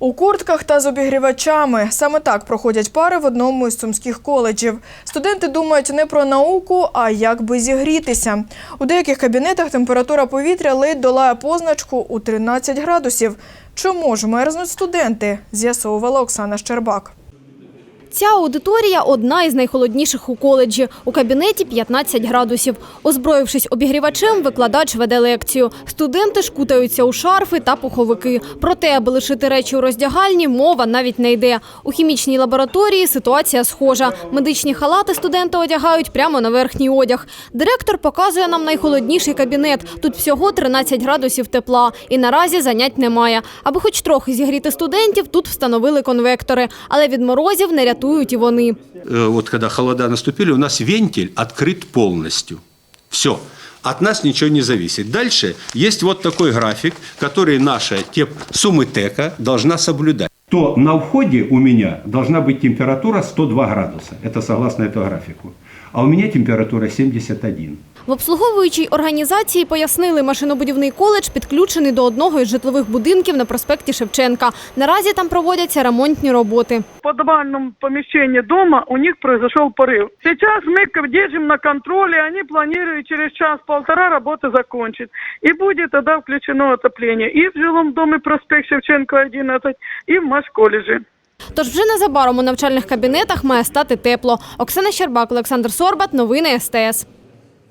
У куртках та з обігрівачами. Саме так проходять пари в одному із сумських коледжів. Студенти думають не про науку, а як би зігрітися. У деяких кабінетах температура повітря ледь долає позначку у 13 градусів. Чому ж мерзнуть студенти? З'ясовувала Оксана Щербак. Ця аудиторія одна із найхолодніших у коледжі. У кабінеті 15 градусів. Озброївшись обігрівачем, викладач веде лекцію. Студенти ж кутаються у шарфи та пуховики. Проте, аби лишити речі у роздягальні, мова навіть не йде. У хімічній лабораторії ситуація схожа. Медичні халати студенти одягають прямо на верхній одяг. Директор показує нам найхолодніший кабінет. Тут всього 13 градусів тепла. І наразі занять немає. Аби хоч трохи зігріти студентів, тут встановили конвектори. Але від морозів не рятують і вони. Вот когда холода наступили, у нас вентиль открыт полностью. Все. От нас ничего не зависит. Дальше есть вот такой график, который наша теп Сумитека должна соблюдать. То на входе у меня должна быть температура 102 градуса. Это согласно этому графику. А у меня температура 71. В обслуговуючій організації пояснили, машинобудівний коледж підключений до одного із житлових будинків на проспекті Шевченка. Наразі там проводяться ремонтні роботи. в подвальном помещении дома у них произошел порыв. Сейчас мы держим на контроле, они планируют через час-полтора работы закончить. И будет тогда включено отопление и в жилом доме проспект Шевченко 11, и в Маш-колледже. Тож вже незабаром у навчальних кабінетах має стати тепло. Оксана Щербак, Олександр Сорбат. Новини СТС.